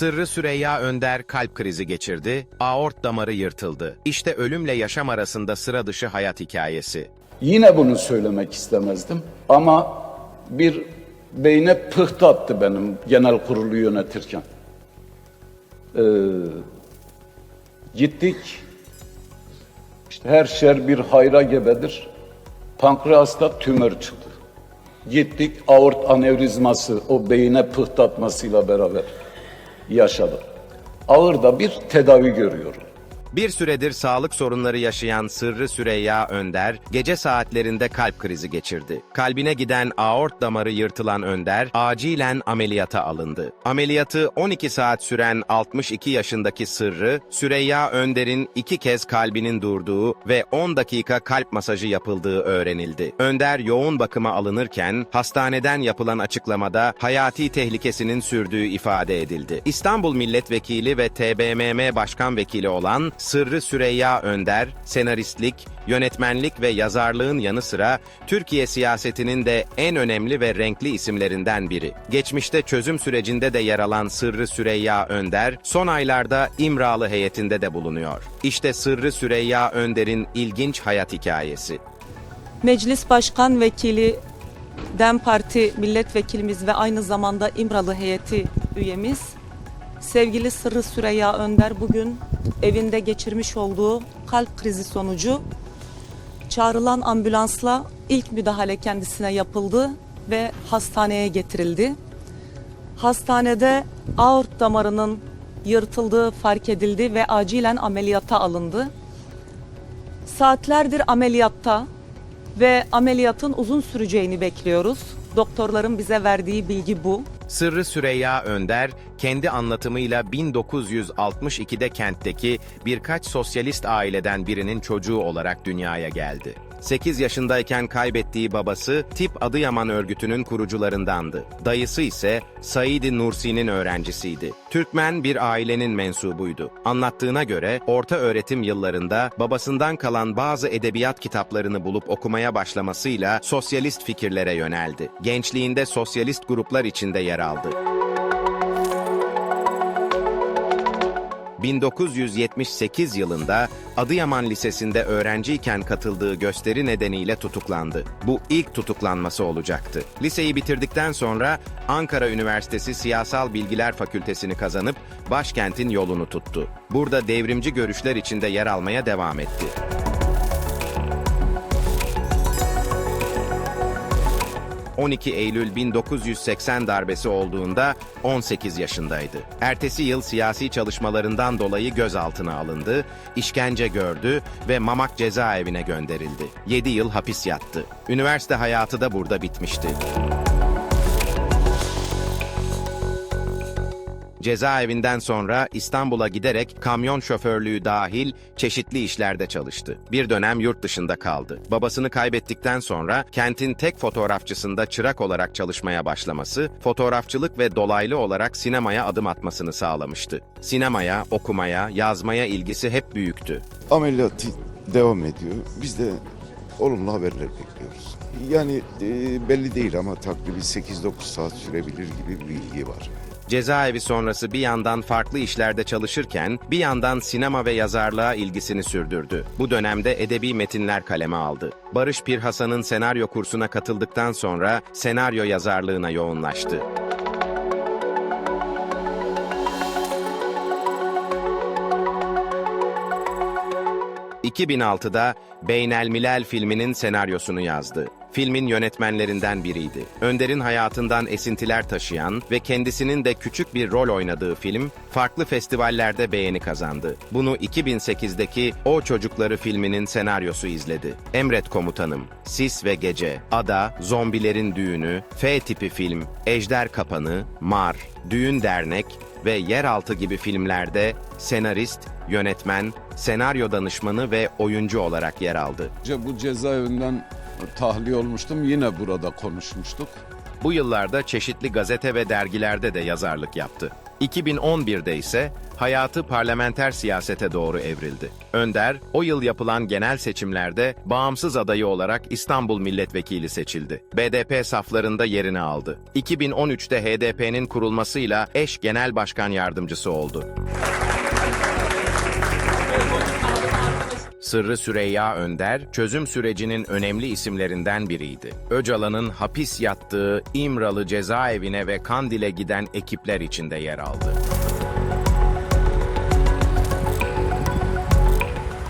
Sırrı Süreyya Önder kalp krizi geçirdi, aort damarı yırtıldı. İşte ölümle yaşam arasında sıra dışı hayat hikayesi. Yine bunu söylemek istemezdim ama bir beyne pıhtı attı benim genel kurulu yönetirken. Ee, gittik, işte her şer bir hayra gebedir. Pankreasta tümör çıktı. Gittik aort anevrizması o beyine pıhtı atmasıyla beraber yaşadık. Ağır da bir tedavi görüyorum. Bir süredir sağlık sorunları yaşayan Sırrı Süreyya Önder, gece saatlerinde kalp krizi geçirdi. Kalbine giden aort damarı yırtılan Önder, acilen ameliyata alındı. Ameliyatı 12 saat süren 62 yaşındaki Sırrı, Süreyya Önder'in iki kez kalbinin durduğu ve 10 dakika kalp masajı yapıldığı öğrenildi. Önder yoğun bakıma alınırken, hastaneden yapılan açıklamada hayati tehlikesinin sürdüğü ifade edildi. İstanbul Milletvekili ve TBMM Başkan Vekili olan Sırrı Süreyya Önder, senaristlik, yönetmenlik ve yazarlığın yanı sıra Türkiye siyasetinin de en önemli ve renkli isimlerinden biri. Geçmişte çözüm sürecinde de yer alan Sırrı Süreyya Önder, son aylarda İmralı heyetinde de bulunuyor. İşte Sırrı Süreyya Önder'in ilginç hayat hikayesi. Meclis Başkan Vekili DEM Parti milletvekilimiz ve aynı zamanda İmralı heyeti üyemiz sevgili Sırrı Süreyya Önder bugün evinde geçirmiş olduğu kalp krizi sonucu çağrılan ambulansla ilk müdahale kendisine yapıldı ve hastaneye getirildi. Hastanede aort damarının yırtıldığı fark edildi ve acilen ameliyata alındı. Saatlerdir ameliyatta ve ameliyatın uzun süreceğini bekliyoruz. Doktorların bize verdiği bilgi bu. Sırrı Süreyya Önder, kendi anlatımıyla 1962'de kentteki birkaç sosyalist aileden birinin çocuğu olarak dünyaya geldi. 8 yaşındayken kaybettiği babası Tip Adıyaman örgütünün kurucularındandı. Dayısı ise Said Nursi'nin öğrencisiydi. Türkmen bir ailenin mensubuydu. Anlattığına göre orta öğretim yıllarında babasından kalan bazı edebiyat kitaplarını bulup okumaya başlamasıyla sosyalist fikirlere yöneldi. Gençliğinde sosyalist gruplar içinde yer aldı. 1978 yılında Adıyaman Lisesi'nde öğrenciyken katıldığı gösteri nedeniyle tutuklandı. Bu ilk tutuklanması olacaktı. Liseyi bitirdikten sonra Ankara Üniversitesi Siyasal Bilgiler Fakültesini kazanıp başkentin yolunu tuttu. Burada devrimci görüşler içinde yer almaya devam etti. ...12 Eylül 1980 darbesi olduğunda 18 yaşındaydı. Ertesi yıl siyasi çalışmalarından dolayı gözaltına alındı, işkence gördü ve Mamak cezaevine gönderildi. 7 yıl hapis yattı. Üniversite hayatı da burada bitmişti. Cezaevinden sonra İstanbul'a giderek kamyon şoförlüğü dahil çeşitli işlerde çalıştı. Bir dönem yurt dışında kaldı. Babasını kaybettikten sonra kentin tek fotoğrafçısında çırak olarak çalışmaya başlaması, fotoğrafçılık ve dolaylı olarak sinemaya adım atmasını sağlamıştı. Sinemaya, okumaya, yazmaya ilgisi hep büyüktü. Ameliyat devam ediyor. Biz de olumlu haberler bekliyoruz. Yani e, belli değil ama takribi 8-9 saat sürebilir gibi bir bilgi var. Cezaevi sonrası bir yandan farklı işlerde çalışırken bir yandan sinema ve yazarlığa ilgisini sürdürdü. Bu dönemde edebi metinler kaleme aldı. Barış Pirhasan'ın senaryo kursuna katıldıktan sonra senaryo yazarlığına yoğunlaştı. ...2006'da Beynel Milal filminin senaryosunu yazdı. Filmin yönetmenlerinden biriydi. Önder'in hayatından esintiler taşıyan ve kendisinin de küçük bir rol oynadığı film, farklı festivallerde beğeni kazandı. Bunu 2008'deki O Çocukları filminin senaryosu izledi. Emret Komutanım, Sis ve Gece, Ada, Zombilerin Düğünü, F tipi film, Ejder Kapanı, Mar, Düğün Dernek ve Yeraltı gibi filmlerde senarist, yönetmen, senaryo danışmanı ve oyuncu olarak yer aldı. Bu cezaevinden tahliye olmuştum. Yine burada konuşmuştuk. Bu yıllarda çeşitli gazete ve dergilerde de yazarlık yaptı. 2011'de ise hayatı parlamenter siyasete doğru evrildi. Önder, o yıl yapılan genel seçimlerde bağımsız adayı olarak İstanbul milletvekili seçildi. BDP saflarında yerini aldı. 2013'te HDP'nin kurulmasıyla eş genel başkan yardımcısı oldu. Sırrı Süreyya Önder, çözüm sürecinin önemli isimlerinden biriydi. Öcalan'ın hapis yattığı İmralı cezaevine ve Kandil'e giden ekipler içinde yer aldı.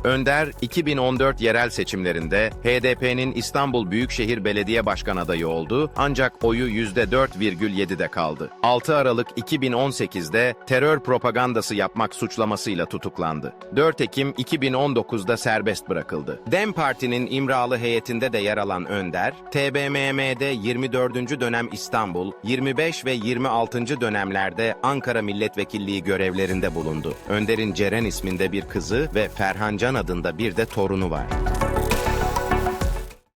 Önder, 2014 yerel seçimlerinde HDP'nin İstanbul Büyükşehir Belediye Başkan adayı oldu ancak oyu %4,7'de kaldı. 6 Aralık 2018'de terör propagandası yapmak suçlamasıyla tutuklandı. 4 Ekim 2019'da serbest bırakıldı. DEM Parti'nin İmralı heyetinde de yer alan Önder, TBMM'de 24. dönem İstanbul, 25 ve 26. dönemlerde Ankara Milletvekilliği görevlerinde bulundu. Önder'in Ceren isminde bir kızı ve Ferhan Can adında bir de torunu var.